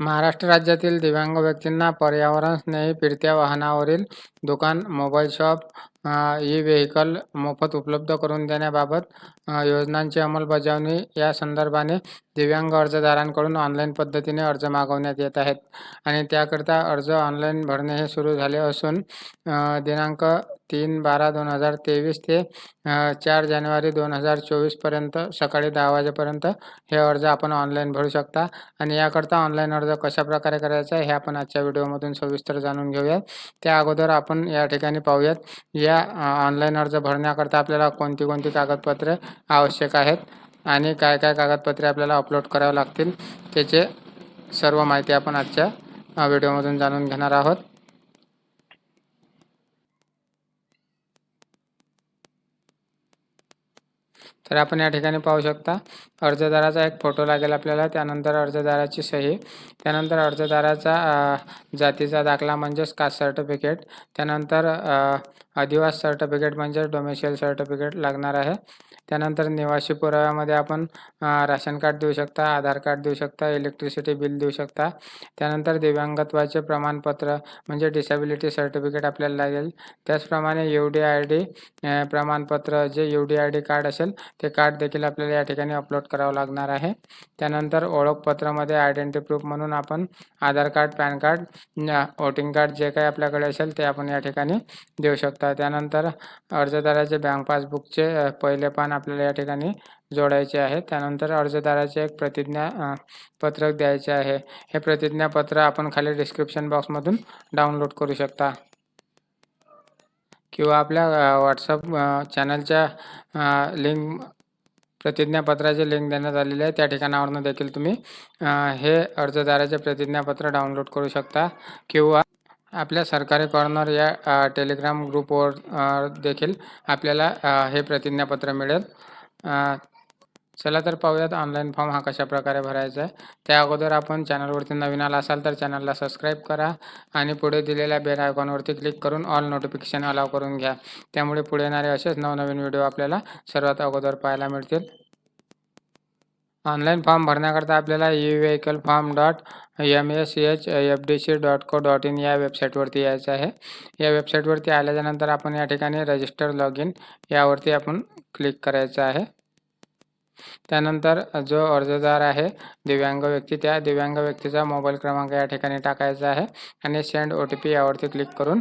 महाराष्ट्र राज्यातील दिव्यांग व्यक्तींना पर्यावरणस्नेही फिरत्या वाहनावरील दुकान, मोबाईल शॉप, ई व्हेइकल मोफत उपलब्ध करून देण्याबाबत योजनांची अंमलबजावणी या संदर्भाने दिव्यांग अर्जदारांकडून ऑनलाईन पद्धतीने अर्ज मागवण्यात येत आहेत. आणि त्याकरिता अर्ज ऑनलाईन भरणे हे सुरू झाले असून दिनांक तीन बारा दोन हजार तेवीस ते चार जानेवारी दोन हजार चोवीसपर्यंत सकाळी दहा वाजेपर्यंत हे अर्ज आपण ऑनलाईन भरू शकता. आणि याकरता ऑनलाईन अर्ज कशाप्रकारे करायचा आहे हे आपण आजच्या व्हिडिओमधून सविस्तर जाणून घेऊयात. त्या अगोदर आपण या ठिकाणी पाहूयात. या ऑनलाईन अर्ज भरण्याकरता आपल्याला कोणती कोणती कागदपत्रे आवश्यक आहेत आणि काय काय कागदपत्रे आपल्याला अपलोड करावे लागतील त्याचे सर्व माहिती आपण आजच्या व्हिडिओमधून जाणून घेणार आहोत. तर आपण या ठिकाणी पाहू शकता अर्जदाराचा एक फोटो लागेल आपल्याला. त्यानंतर अर्जदाराची सही. त्यानंतर अर्जदाराचा जातीचा दाखला म्हणजेच कास्ट सर्टिफिकेट. त्यानंतर अधिवास सर्टिफिकेट म्हणजेच डोमेशियल सर्टिफिकेट लागणार आहे. त्यानंतर निवासी पुराव्यामध्ये आपण राशन कार्ड देऊ शकता आधार कार्ड देऊ शकता इलेक्ट्रिसिटी बिल देऊ शकता. त्यानंतर दिव्यांगत्वाचे प्रमाणपत्र म्हणजे डिसॅबिलिटी सर्टिफिकेट आपल्याला लागेल. त्याचप्रमाणे यू डी आय डी प्रमाणपत्र जे U D I D card असेल ते कार्ड देखील आपल्याला या ठिकाणी अपलोड करावं लागणार आहे. त्यानंतर ओळखपत्रामध्ये आयडेंटिटी प्रूफ म्हणून आपण Aadhaar card PAN card voting card जे काही आपल्याकडे असेल ते आपण या ठिकाणी देऊ शकता. त्यानंतर अर्जदाराचे बँक पासबुकचे पहिले पान आपल्याला या ठिकाणी जोडायचे आहे. त्यानंतर अर्जदाराचे एक प्रतिज्ञा पत्रक द्यायचे आहे. हे प्रतिज्ञापत्र आपण खाली डिस्क्रिप्शन बॉक्समधून डाउनलोड करू शकता. किंवा आपल्या व्हॉट्सअप चॅनलच्या लिंक प्रतिज्ञापत्राचे लिंक देण्यात आलेले आहे. त्या ठिकाणावरून देखील तुम्ही हे अर्जदाराचे प्रतिज्ञापत्र डाउनलोड करू शकता. किंवा आपल्या सरकारी कॉर्नर या टेलिग्राम ग्रुपवर देखील आपल्याला हे प्रतिज्ञापत्र मिळेल. चला तर पाहूयात ऑनलाईन फॉर्म हा कशा प्रकारे भरायचा आहे. त्या अगोदर आपण चॅनलवरती नवीन आला असाल तर चॅनलला सबस्क्राईब करा आणि पुढे दिलेल्या बेल आयकॉनवरती क्लिक करून ऑल नोटिफिकेशन अलाव करून घ्या. त्यामुळे पुढे येणारे असेच नवनवीन व्हिडिओ आपल्याला सर्वात अगोदर पाहायला मिळतील. ऑनलाईन फॉर्म भरण्याकरता आपल्याला e vehicle form dot M S H F D C dot co dot in या वेबसाईटवरती यायचं आहे. या वेबसाईटवरती आल्याच्यानंतर आपण या ठिकाणी रजिस्टर लॉग इन यावरती आपण क्लिक करायचं आहे. त्यानंतर जो अर्जदार आहे दिव्यांग व्यक्ती त्या दिव्यांग व्यक्तीचा मोबाईल क्रमांक या ठिकाणी टाकायचा आहे आणि सेंड ओ टी पी यावरती क्लिक करून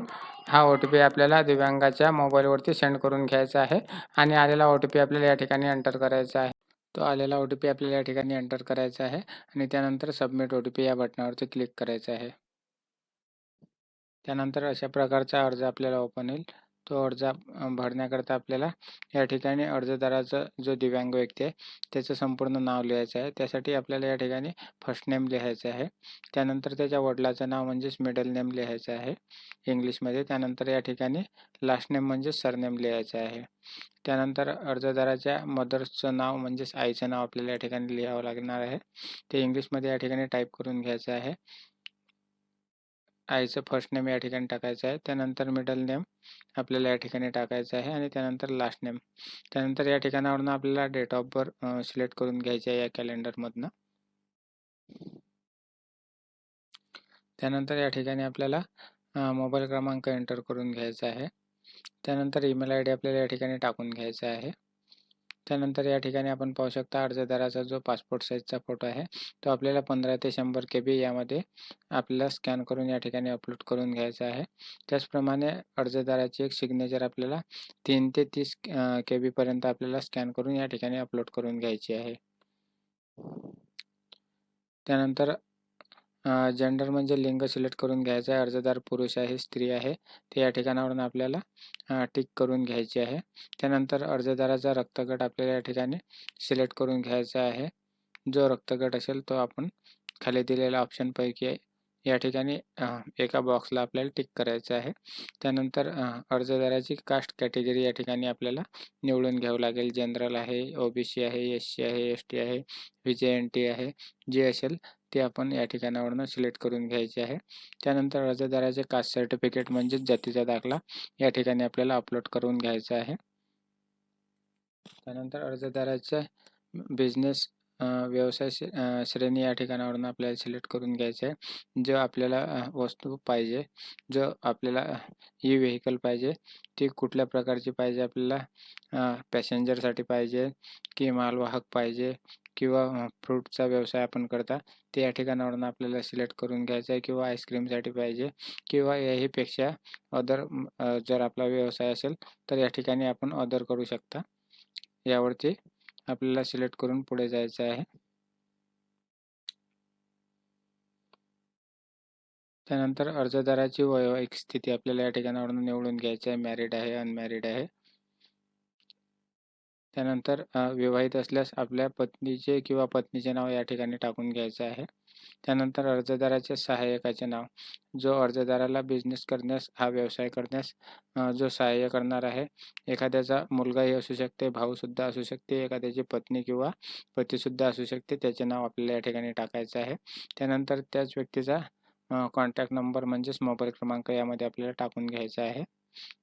हा ओ टी पी आपल्याला दिव्यांगाच्या मोबाईलवरती सेंड करून घ्यायचा आहे आणि आलेला ओ टी पी आपल्याला या ठिकाणी एंटर करायचा आहे. तो आलेला ओ टी पी आपल्याला या ठिकाणी एंटर करायचा आहे आणि त्यानंतर सबमिट ओ टी पी या बटनावरती क्लिक करायचं आहे. त्यानंतर अशा प्रकारचा अर्ज आपल्याला ओपन येईल तो अर्ज भरण्याकरता आपल्याला या ठिकाणी अर्जदाराचा जो दिव्यांग व्यक्ती आहे त्याचं संपूर्ण नाव लिहायचं आहे. त्यासाठी आपल्याला या ठिकाणी फर्स्ट नेम लिहायचं आहे. त्यानंतर त्याच्या वडिलाचं नाव म्हणजेच मिडल नेम लिहायचं आहे. इंग्लिशमध्ये त्यानंतर या ठिकाणी लास्ट नेम म्हणजेच सरनेम लिहायचं आहे. त्यानंतर अर्जदाराच्या मदर्सचं नाव म्हणजेच आईचं नाव आपल्याला या ठिकाणी लिहावं लागणार आहे. ते इंग्लिशमध्ये या ठिकाणी टाईप करून घ्यायचं आहे. आईचं फर्स्ट नेम या ठिकाणी टाकायचं आहे. त्यानंतर मिडल नेम आपल्याला या ठिकाणी टाकायचं आहे आणि त्यानंतर लास्ट नेम त्यानंतर या ठिकाणावरून आपल्याला डेट ऑफ बर्थ सिलेक्ट करून घ्यायचे आहे या कॅलेंडरमधनं त्यानंतर या ठिकाणी आपल्याला मोबाईल क्रमांक एंटर करून घ्यायचा आहे. त्यानंतर ईमेल आय डी आपल्याला या ठिकाणी टाकून घ्यायचा आहे. त्यानंतर या ठिकाणी आपण पाहू शकता अर्जदाराचा जो पासपोर्ट साईजचा फोटो आहे तो आपल्याला पंधरा ते शंभर के बी यामध्ये आपल्याला स्कॅन करून या ठिकाणी अपलोड करून घ्यायचा आहे. त्याचप्रमाणे अर्जदाराची एक सिग्नेचर आपल्याला तीन ते तीस के बीपर्यंत आपल्याला स्कॅन करून या ठिकाणी अपलोड करून घ्यायची आहे. त्यानंतर जेंडर म्हणजे लिंग सिलेक्ट करून घ्यायचं आहे. अर्जदार पुरुष आहे स्त्री आहे. ते या ठिकाणावरून आपल्याला टिक करून घ्यायची आहे. त्यानंतर अर्जदाराचा रक्तगट आपल्याला या ठिकाणी सिलेक्ट करून घ्यायचा आहे. जो रक्तगट असेल तो आपण खाली दिलेल्या ऑप्शनपैकी या ठिकाणी एका बॉक्सला आपल्याला टिक करायचं आहे. त्यानंतर अर्जदाराची कास्ट कॅटेगरी या ठिकाणी आपल्याला निवडून घ्यावं लागेल. जनरल आहे ओबीसी आहे एस सी आहे एस टी आहे व्ही जे एन टी आहे. जे असेल ते आपण या ठिकाणावरनं सिलेक्ट करून घ्यायचे आहे त्यानंतर अर्जदाराचे कास्ट सर्टिफिकेट म्हणजेच जातीचा दाखला या ठिकाणी आपल्याला अपलोड करून घ्यायचा आहे त्यानंतर अर्जदाराचे बिझनेस व्यवसाय श्रेणी या ठिकाणावरून आपल्याला सिलेक्ट करून घ्यायचं आहे. जो आपल्याला वस्तू पाहिजे, जो आपल्याला ई व्हेकल पाहिजे, ती कुठल्या प्रकारची पाहिजे आपल्याला पॅसेंजरसाठी पाहिजे की मालवाहक पाहिजे किंवा फ्रूटचा व्यवसाय आपण करता ते या ठिकाणावरून आपल्याला सिलेक्ट करून घ्यायचं आहे किंवा आईस्क्रीमसाठी पाहिजे किंवा याहीपेक्षा अदर जर आपला व्यवसाय असेल तर या ठिकाणी आपण ऑर्डर करू शकता. यावरती आपल्याला सिलेक्ट करून पुढे जायचं आहे. त्यानंतर अर्जदाराची वैवाहिक स्थिती आपल्याला या ठिकाणावरून निवडून घ्यायची आहे. मॅरिड आहे अनमॅरिड आहे. त्यानंतर विवाहित असल्यास आपल्या पत्नीचे किंवा पत्नीचे नाव या ठिकाणी टाकून घ्यायचं आहे. त्यानंतर अर्जदाराचे सहाय्यकाचे नाव. जो अर्जदाराला बिझनेस करण्यास हा व्यवसाय करण्यास जो सहाय्य करणार आहे एखाद्याचा मुलगाही असू शकते भाऊसुद्धा असू शकते एखाद्याची पत्नी किंवा पतीसुद्धा असू शकते त्याचे नाव आपल्याला या ठिकाणी टाकायचं आहे. त्यानंतर त्याच व्यक्तीचा कॉन्टॅक्ट नंबर म्हणजेच मोबाईल क्रमांक यामध्ये आपल्याला टाकून घ्यायचा आहे.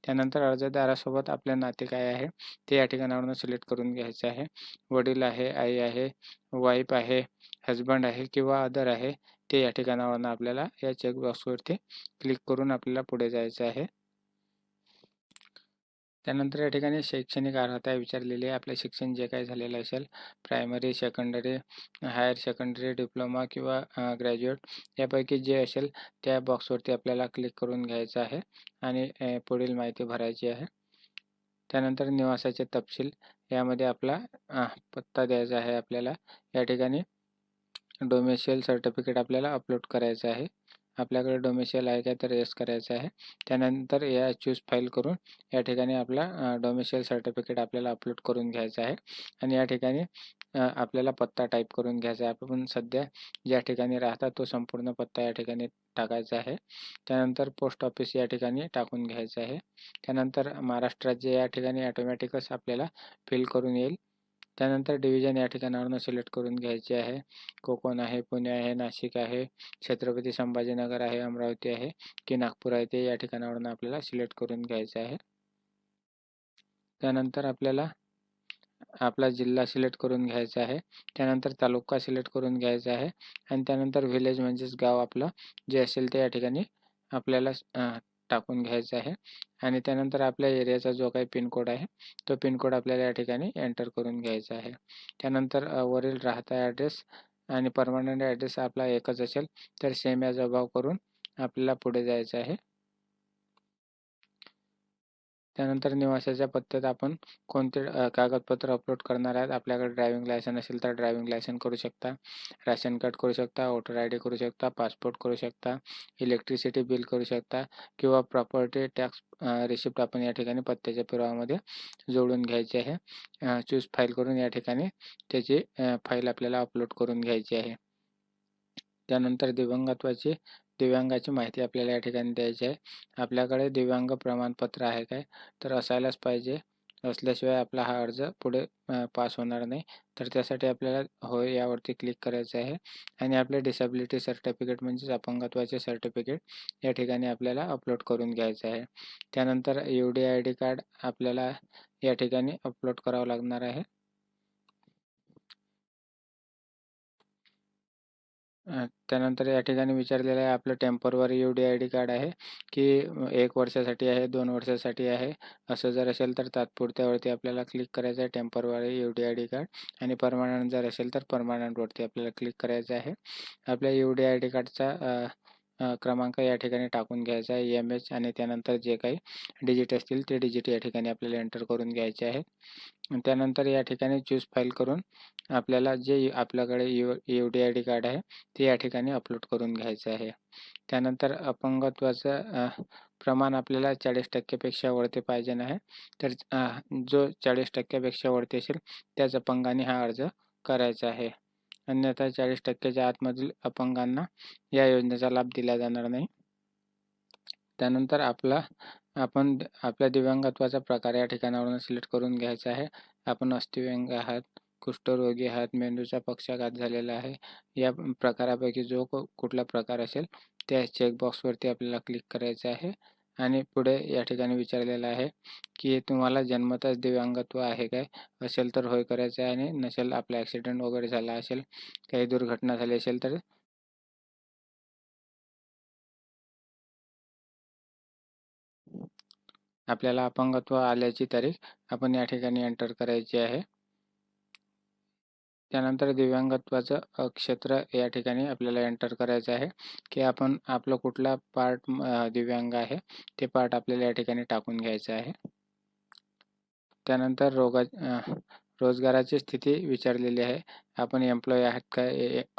त्यानंतर अर्जदारासोबत आपले नाते काय आहे ते या ठिकाणावरून सिलेक्ट करून घ्यायचं आहे. वडील आहे आई आहे वाईफ आहे हजबंड आहे किंवा अदर आहे ते या ठिकाणावरून आपल्याला या चेकबॉक्सवरती क्लिक करून आपल्याला पुढे जायचं आहे. त्यानंतर या ठिकाणी शैक्षणिक अर्हता विचारलेली आहे. आपलं शिक्षण जे काही झालेलं असेल primary secondary higher secondary diploma किंवा ग्रॅज्युएट यापैकी जे असेल त्या बॉक्सवरती आपल्याला क्लिक करून घ्यायचं आहे आणि पुढील माहिती भरायची आहे. त्यानंतर निवासाचे तपशील यामध्ये आपला पत्ता द्यायचा आहे आपल्याला. या ठिकाणी डोमेशियल सर्टिफिकेट आपल्याला अपलोड करायचं आहे. आपल्याकडे डोमेशियल आहे का तर येस करायचं आहे. त्यानंतर या चूज फाईल करून या ठिकाणी आपला डोमेशियल सर्टिफिकेट आपल्याला अपलोड करून घ्यायचं आहे. आणि या ठिकाणी आपल्याला पत्ता टाईप करून घ्यायचा आहे. आपण सध्या ज्या ठिकाणी राहतात तो संपूर्ण पत्ता या ठिकाणी टाकायचा आहे. त्यानंतर पोस्ट ऑफिस या ठिकाणी टाकून घ्यायचं आहे. त्यानंतर महाराष्ट्रात जे या ठिकाणी ॲटोमॅटिकच आपल्याला फिल करून येईल. त्यानंतर डिव्हिजन या ठिकाणावरून सिलेक्ट करून घ्यायचे आहे. कोकण आहे पुणे आहे नाशिक आहे छत्रपती संभाजीनगर आहे अमरावती आहे की नागपूर आहे ते या ठिकाणावरून आपल्याला सिलेक्ट करून घ्यायचं आहे. त्यानंतर आपल्याला आपला जिल्हा सिलेक्ट करून घ्यायचा आहे. त्यानंतर तालुका सिलेक्ट करून घ्यायचा आहे. आणि त्यानंतर व्हिलेज म्हणजेच गाव आपलं जे असेल ते या ठिकाणी आपल्याला टाकून घ्यायचा आहे. आणि त्यानंतर आपल्या एरियाचा जो काही पिनकोड आहे तो पिनकोड आपल्याला या ठिकाणी एंटर करून घ्यायचा आहे. त्यानंतर वरील राहता ॲड्रेस आणि परमनंट ॲड्रेस आपला एकच असेल तर सेम या भाव करून आपल्याला पुढे जायचं आहे. त्यानंतर निवासाच्या पत्त्यात आपण कोणते कागदपत्र अपलोड करणार आहेत? आपल्याकडे ड्रायव्हिंग लायसन असेल तर ड्रायव्हिंग लायसन करू शकता. राशन कार्ड करू शकता वोटर आय डी करू शकता पासपोर्ट करू शकता इलेक्ट्रिसिटी बिल करू शकता किंवा प्रॉपर्टी टॅक्स रिसिप्ट आपण या ठिकाणी पत्त्याच्या पुरावामध्ये जोडून घ्यायचे आहे. चूज फाईल करून या ठिकाणी त्याची फाईल आपल्याला अपलोड करून घ्यायची आहे. त्यानंतर दिवंगत्वाची दिव्यांगाची माहिती आपल्याला या ठिकाणी द्यायची आहे. आपल्याकडे दिव्यांग प्रमाणपत्र आहे काय? तर असायलाच पाहिजे. असल्याशिवाय आपला हा अर्ज पुढे पास होणार नाही. तर त्यासाठी आपल्याला होय यावरती क्लिक करायचं आहे. आणि आपले डिसेबिलिटी सर्टिफिकेट म्हणजेच अपंगत्वाचे सर्टिफिकेट या ठिकाणी आपल्याला अपलोड करून घ्यायचं आहे. त्यानंतर U D I D card आपल्याला या ठिकाणी अपलोड करावं लागणार आहे. त्यानंतर या ठिकाणी विचारलेलं आहे आपलं temporary U D I D card आहे की एक वर्षासाठी आहे दोन वर्षासाठी आहे असं जर असेल तर तात्पुरत्यावरती आपल्याला क्लिक करायचं आहे temporary U D I D card आणि परमानंट जर असेल तर परमानंटवरती आपल्याला क्लिक करायचं आहे. आपल्या यू डी आय डी कार्डचा क्रमांक या ठिकाणी टाकून घ्यायचा आहे. एम एच आणि त्यानंतर जे काही डिजिट असतील ते डिजिट या ठिकाणी आपल्याला एंटर करून घ्यायचे आहेत. त्यानंतर या ठिकाणी चूज फाईल करून आपल्याला जे आपल्याकडे U U D I D card आहे ते या ठिकाणी अपलोड करून घ्यायचं आहे. त्यानंतर अपंगत्वाचं प्रमाण आपल्याला चाळीस टक्केपेक्षा वरती पाहिजे आहे. तर जो चाळीस टक्क्यापेक्षा वरती असेल त्याच अपंगाने हा अर्ज करायचा आहे. अन्यथा चाळीस टक्क्याच्या आतमधील अपंगांना या योजनेचा लाभ दिला जाणार नाही. त्यानंतर आपला आपण आपल्या दिव्यांगत्वाचा प्रकार या ठिकाणावरून सिलेक्ट करून घ्यायचा आहे. आपण अस्थिव्यंग आहात कुष्ठरोगी आहात मेंदूचा पक्षाघात झालेला आहे. या प्रकारापैकी जो कुठला प्रकार असेल त्या चेकबॉक्सवरती आपल्याला क्लिक करायचं आहे. आणि पुढे या ठिकाणी विचारलेलं आहे की तुम्हाला जन्मताच दिव्यांगत्व आहे काय? असेल तर होय करायचं आहे आणि नसेल आपला ॲक्सिडेंट वगैरे झाला असेल काही दुर्घटना झाली असेल तर? आपल्याला अपंगत्व आल्याची तारीख आपण या ठिकाणी एंटर करायची आहे. त्यानंतर दिव्यांगत्वाचं क्षेत्र या ठिकाणी आपल्याला एंटर करायचं आहे की आपण आपलं कुठला पार्ट दिव्यांग आहे ते पार्ट आपल्याला या ठिकाणी टाकून घ्यायचं आहे. त्यानंतर रोगा रोजगाराची स्थिती विचारलेली आहे. आपण एम्प्लॉई आहात का?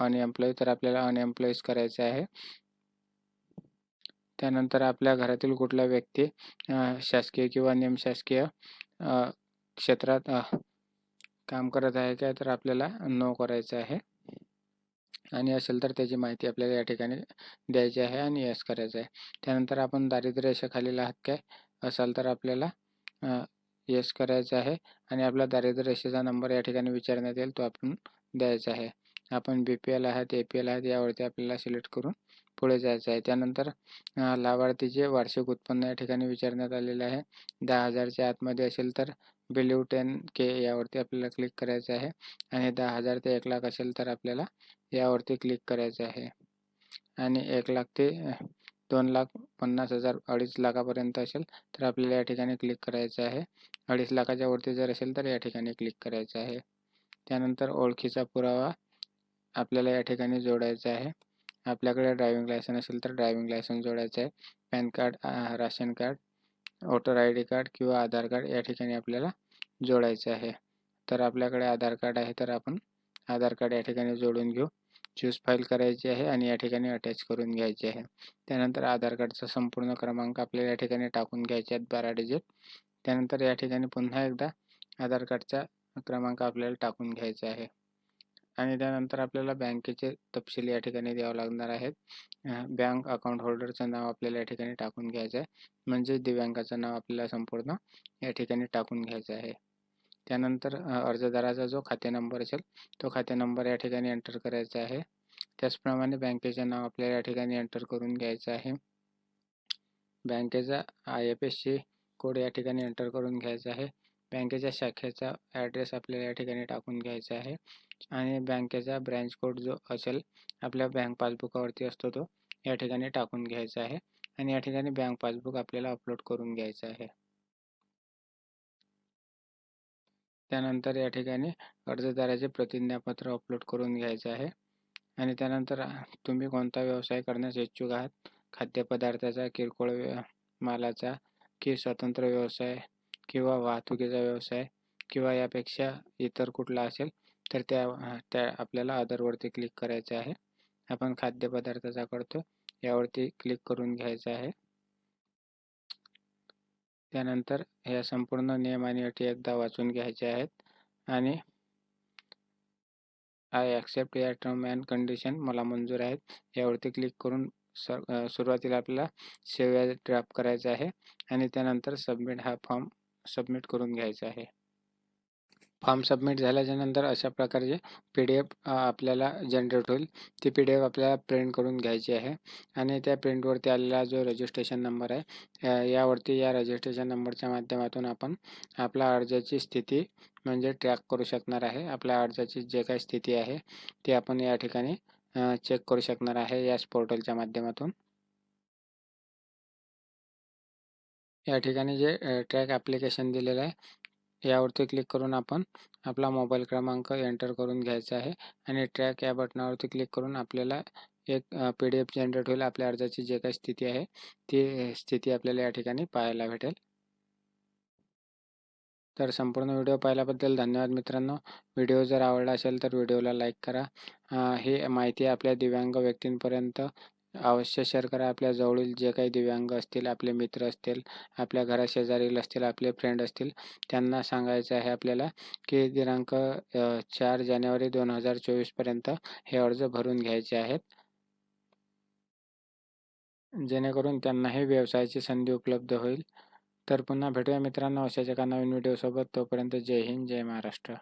अनएम्प्लॉई तर आपल्याला अनएम्प्लॉईज करायचं आहे. त्यानंतर आपल्या घरातील कुठला व्यक्ती शासकीय किंवा निमशासकीय क्षेत्रात काम करत आहे काय तर आपल्याला नो करायचं आहे. आणि असेल तर त्याची माहिती आपल्याला या ठिकाणी द्यायची आहे आणि यस करायचं आहे. त्यानंतर आपण दारिद्र्य रेषेखालील आहात काय? असाल तर आपल्याला यस करायचं आहे आणि आपला दारिद्र्य रेषेचा नंबर या ठिकाणी विचारण्यात येईल तो आपण द्यायचा आहे. आपण बी पी एल आहात ए पी एल आहात यावरती आपल्याला सिलेक्ट करून पुढे जायचं आहे. त्यानंतर लाभार्थीचे वार्षिक उत्पन्न या ठिकाणी विचारण्यात आलेले आहे. दहा हजारच्या आतमध्ये असेल तर बिलीव टेन के यावरती आपल्याला क्लिक करायचं आहे. आणि दहा हजार ते एक लाख असेल तर आपल्याला यावरती क्लिक करायचं आहे. आणि एक लाख ते दोन लाख पन्नास हजार अडीच लाखापर्यंत असेल तर आपल्याला या ठिकाणी क्लिक करायचं आहे. अडीच लाखाच्या वरती जर असेल तर या ठिकाणी क्लिक करायचं आहे. त्यानंतर ओळखीचा पुरावा आपल्याला या ठिकाणी जोडायचा आहे. आपल्याकडे ड्रायव्हिंग लायसन असेल तर ड्रायव्हिंग लायसन जोडायचं आहे. PAN card ration card voter I D card किंवा आधार कार्ड या ठिकाणी आपल्याला जोडायचं आहे. तर आपल्याकडे आधार कार्ड आहे तर आपण आधार कार्ड या ठिकाणी जोडून घेऊ. चूज फाईल करायची आहे आणि या ठिकाणी अटॅच करून घ्यायची आहे. त्यानंतर आधार कार्डचा संपूर्ण क्रमांक आपल्याला या ठिकाणी टाकून घ्यायचे आहेत बारा डिजिट त्यानंतर या ठिकाणी पुन्हा एकदा आधार कार्डचा क्रमांक आपल्याला टाकून घ्यायचा आहे. आणि त्यानंतर आपल्याला बँकेचे तपशील या ठिकाणी द्यावं लागणार आहेत. बँक अकाउंट होल्डरचं नाव आपल्याला या ठिकाणी टाकून घ्यायचं आहे. म्हणजे दिव्यांगाचं नाव आपल्याला संपूर्ण या ठिकाणी टाकून घ्यायचं आहे. त्यानंतर अर्जदाराचा जो खाते नंबर असेल तो खाते नंबर या ठिकाणी एंटर करायचा आहे. त्याचप्रमाणे बँकेचे नाव आपल्याला या ठिकाणी एंटर करून घ्यायचं आहे. बँकेचा I F S C code या ठिकाणी एंटर करून घ्यायचा आहे. बँकेच्या शाखेचा ॲड्रेस आपल्याला या ठिकाणी टाकून घ्यायचा आहे. आणि बँकेचा ब्रँच कोड जो असेल आपल्या बँक पासबुकावरती असतो तो या ठिकाणी टाकून घ्यायचा आहे. आणि या ठिकाणी बँक पासबुक आपल्याला अपलोड करून घ्यायचं आहे. त्यानंतर या ठिकाणी अर्जदाराचे प्रतिज्ञापत्र अपलोड करून घ्यायचे आहे. आणि त्यानंतर तुम्ही कोणता व्यवसाय करण्यास इच्छुक आहात? खाद्यपदार्थाचा किरकोळ मालाचा की स्वतंत्र व्यवसाय किंवा वाहतुकीचा व्यवसाय किंवा यापेक्षा इतर कुठला असेल तर त्या त्या आपल्याला अदरवरती क्लिक करायचं आहे. आपण खाद्यपदार्थाचा करतो यावरती क्लिक करून घ्यायचं आहे. त्यानंतर ह्या संपूर्ण नियम आणि अटी एकदा वाचून घ्यायच्या आहेत आणि आय ॲक्सेप्ट या टर्म अँड कंडिशन मला मंजूर आहेत. यावरती क्लिक करून सुरुवातीला आपल्याला सेव्ह ड्राफ्ट करायचा आहे आणि त्यानंतर सबमिट हा फॉर्म सबमिट करून घ्यायचं आहे. फॉर्म सबमिट झाल्याच्यानंतर अशा प्रकारचे पी डी एफ आपल्याला जनरेट होईल. ती पी डी एफ आपल्याला प्रिंट करून घ्यायची आहे. आणि त्या प्रिंटवरती आलेला जो रजिस्ट्रेशन नंबर आहे यावरती या रजिस्ट्रेशन नंबरच्या माध्यमातून आपण आपल्या अर्जाची स्थिती म्हणजे ट्रॅक करू शकणार आहे. आपल्या अर्जाची जे काही स्थिती आहे ती आपण या ठिकाणी चेक करू शकणार आहे याच पोर्टलच्या माध्यमातून. या ठिकाणी जे ट्रॅक ॲप्लिकेशन दिलेलं आहे यावरती क्लिक करून आपण आपला मोबाईल क्रमांक एंटर करून घ्यायचा आहे आणि ट्रॅक या बटनावरती क्लिक करून आपल्याला एक पी डी एफ जनरेट होईल आपल्या अर्जाची जे काही स्थिती आहे ती स्थिती आपल्याला या ठिकाणी पाहायला भेटेल. तर संपूर्ण व्हिडिओ पाहिल्याबद्दल धन्यवाद मित्रांनो. व्हिडिओ जर आवडला असेल तर व्हिडिओला लाईक करा. ही माहिती आपल्या दिव्यांग व्यक्तींपर्यंत अवश्य शेअर करा. आपल्या जवळील जे काही दिव्यांग असतील आपले मित्र असतील आपल्या घराशेजारील असतील आपले फ्रेंड असतील त्यांना सांगायचं आहे आपल्याला की दिनांक चार जानेवारी दोन हजार चोवीसपर्यंत हे अर्ज भरून घ्यायचे आहेत. जेणेकरून त्यांनाही व्यवसायाची संधी उपलब्ध होईल. तर पुन्हा भेटूया मित्रांनो अशाच एका नवीन व्हिडिओसोबत तोपर्यंत जय हिंद जय महाराष्ट्र.